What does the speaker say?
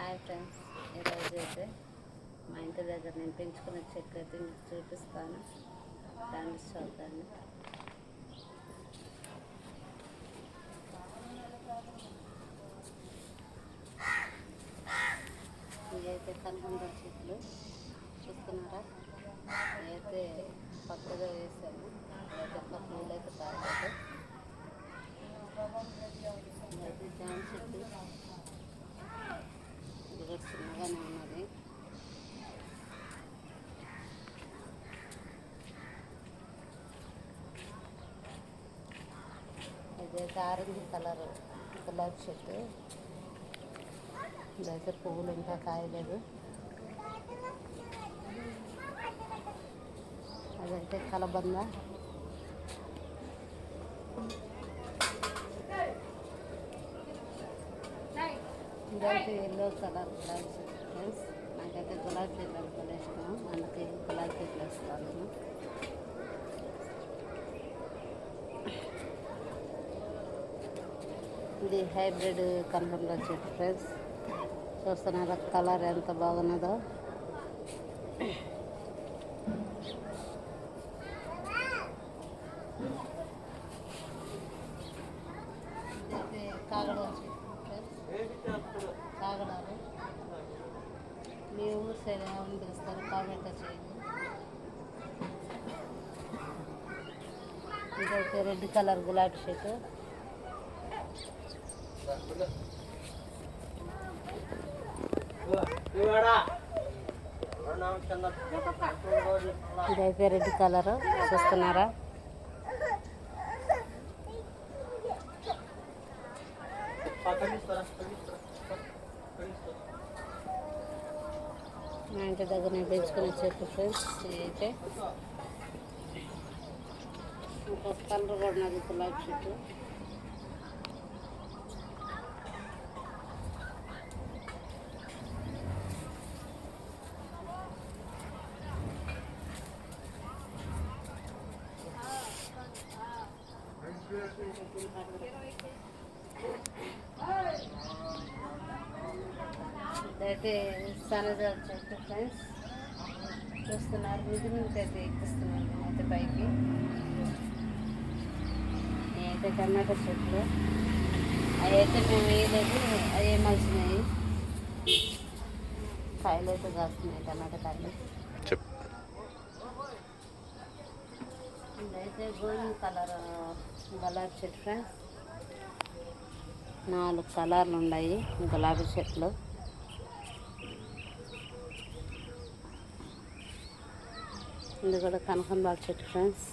Hi friends ఈరోజు అయితే మా ఇంటి దగ్గర నేను పెంచుకున్న చెట్లు అయితే మీకు చూపిస్తాను. రండి చూద్దాన్ని ఇవైతే కనకంబర చెట్లు. చూస్తున్నారా? అయితే కొత్తగా వేసాను అయితే కొత్త నీళ్ళు అయితే తాగలేదు ఇదైతే జామ చెట్టు ఇది కూడా చిన్నగానే ఉన్నది ఇదైతే ఆరెంజ్ కలర్ గులాబీ చెట్టు. ఇదైతే పువ్వులు ఇంకా కాయలేదు అదైతే కలబంద. ఇదైతే ఎల్లో కలర్ గులాబీ చెట్టు ఫ్రెండ్స్ నాకైతే గులాబీ చెట్లు అంటే ఇష్టం. అందుకే గులాబీ చెట్లు వేస్తాను ఇది హైబ్రిడ్ కనకంబర చెట్టు ఫ్రెండ్స్. చూస్తున్నారా కలర్ ఎంత బాగున్నదో. చెట్టు కాగడాలు. మీ ఊరు సైడ్ ఏమని పిలుస్తారు? కామెంట్ చేయండి. ఇదైతే రెడ్ కలర్ గులాబీ షర్టు ఇదైతే రెడ్ కలర్. చూస్తున్నారా? మా ఇంటి దగ్గర నేను పెంచుకునే చెట్టు ఫ్రెండ్స్ అయితే ఇంకొక కలర్ కూడా ఉన్నది గులాబీ చెట్టు. అయితే సనజాల చెట్టు ఫ్రెండ్స్ చూస్తున్నారు. మిది నుంచి అయితే ఎక్కిస్తున్నాను నేనైతే పైకి. నేనైతే టమాటా చెట్లు. అవి అయితే మేము వేయలేదు అవి మలిసినాయి కాయలు అయితే కాస్తున్నాయి టమాటా కాయలు. ఇదైతే గోధుమ కలర్ గులాబీ చెట్టు ఫ్రెండ్స్. నాలుగు కలర్లు ఉన్నాయి గులాబీ చెట్లు. ఇది కూడా కనకంబాల చెట్టు ఫ్రెండ్స్.